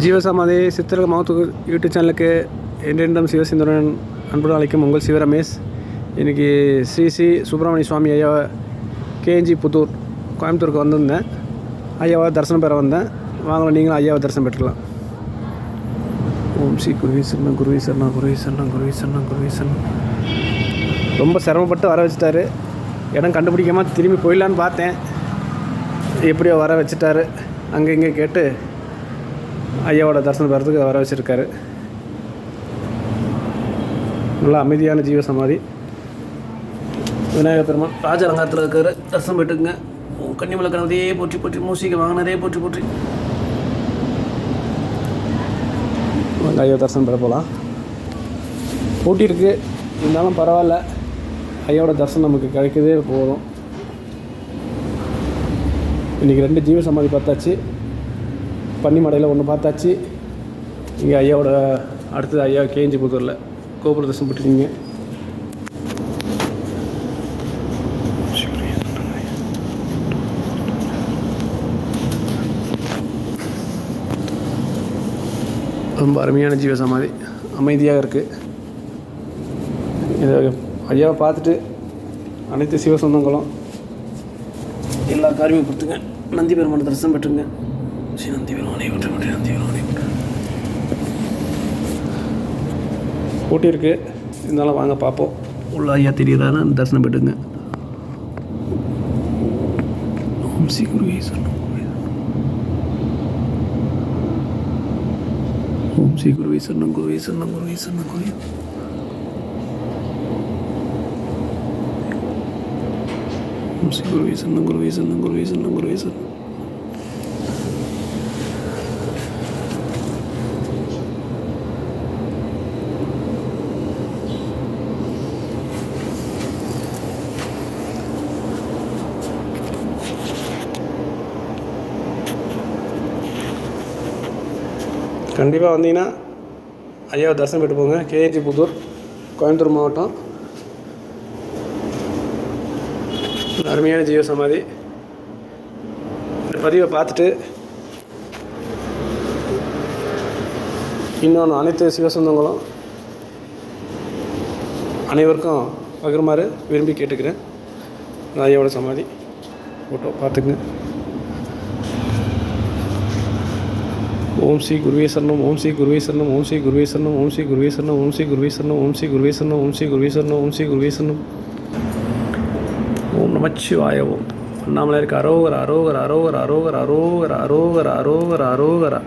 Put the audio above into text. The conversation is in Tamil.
ஜீவசமாதி சித்திரக மகத்துக்கு யூடியூப் சேனலுக்கு என்றென்றும் சிவசிந்தரன் அன்புடன் அழைக்கும் உங்கள் சிவரமேஷ். இன்றைக்கி ஸ்ரீ ஸ்ரீ சுப்பிரமணிய சுவாமி ஐயா கேஎன்ஜி புத்தூர் கோயம்புத்தூருக்கு வந்திருந்தேன். ஐயாவை தரிசனம் பெற வந்தேன். வாங்கலாம் நீங்களும் ஐயாவை தரிசனம் பெற்றுக்கலாம். ஓம் ஸ்ரீ குருவி குருவீசர்ணா குருவி சரணம் குருவி குருவி குருவி ரொம்ப சிரமப்பட்டு வர வச்சுட்டாரு. இடம் கண்டுபிடிக்காமல் திரும்பி போயிடலான்னு பார்த்தேன். எப்படியோ வர வச்சுட்டாரு. அங்கே இங்கே கேட்டு ஐயாவோட தரிசனம் பெறதுக்கு வர வச்சுருக்காரு. நல்லா அமைதியான ஜீவ சமாதி. விநாயகர் பெருமான் ராஜரங்கத்தில் இருக்கிற தரிசனம் பெற்றுக்குங்க கன்னிமலை கணவதையே போற்றி போற்றி. மூசிக்க வாங்கினதே போற்றி போற்றி. ஐயோ தரிசனம் பெற போகலாம் போட்டி இருக்குது இருந்தாலும் பரவாயில்ல. ஐயாவோட தரிசனம் நமக்கு கிடைக்கதே போதும். இன்றைக்கி ரெண்டு ஜீவ சமாதி பார்த்தாச்சு. பன்னிமடையில் ஒன்று பார்த்தாச்சு. இங்கே ஐயாவோட அடுத்தது ஐயா கேஞ்சி புதூரில். கோபுர தரிசனம் போட்டுருக்கீங்க. ரொம்ப அருமையான ஜீவ சமாதி. அமைதியாக இருக்குது இதை ஐயாவை பார்த்துட்டு அனைத்து சிவ சொந்தங்களும் எல்லா காரியமும் கொடுத்துங்க நந்தி பெருமான தரிசனம் பெற்றுங்க. சினந்தி விலோனை ஒற்றுமொழி நந்தி விலோனை போட்டி இருந்தாலும் வாங்க பார்ப்போம் உள்ள ஐயா தெரியுறாரு தரிசனம் போயிட்டுங்க ஓம் ஸ்ரீ குருவே சொன்னோம் ஓம் ஸ்ரீ குருவே சொன்னோம் குருவே சொன்னோம் குருவே சொன்னோம் குருவே. ஓம் ஸ்ரீ குருவே சொன்னோம் குருவே சொன்னோம் குருவே சொன்னோம் குருவே சொன்னோம் கண்டிப்பாக வந்தீங்கன்னா ஐயாவை தரிசனம் பெற்று போங்க. கேஜி புதூர் கோயம்புத்தூர் மாவட்டம். அருமையான ஜீவ சமாதி. இந்த பதிவை பார்த்துட்டு இன்னொன்று அனைத்து சிவசொந்தங்களும் அனைவருக்கும் பகிர்மாறு விரும்பி கேட்டுக்கிறேன். ஐயாவோட சமாதி. ஃபோட்டோ பார்த்துக்குங்க. ஓம் ஸ்ரீ குருவே சரணம் ஓம் ஸ்ரீ குருவே சரணம் ஓம் ஸ்ரீ குருவே சரணம் ஓம் ஸ்ரீ குருவே சரணம் ஓம் ஸ்ரீ குருவே சரணம் ஓம் ஸ்ரீ குருவே சரணம் ஓம் ஸ்ரீ குருவே சரணம் ஓம் ஸ்ரீ குருவே சரணம் ஓம் நமச்சிவாய ஓம் அண்ணாமலையாருக்கு அரோகர் அரோகர் அரோகர் அரோகர் அரோகர் அரோகர் அரோகர் அரோகரா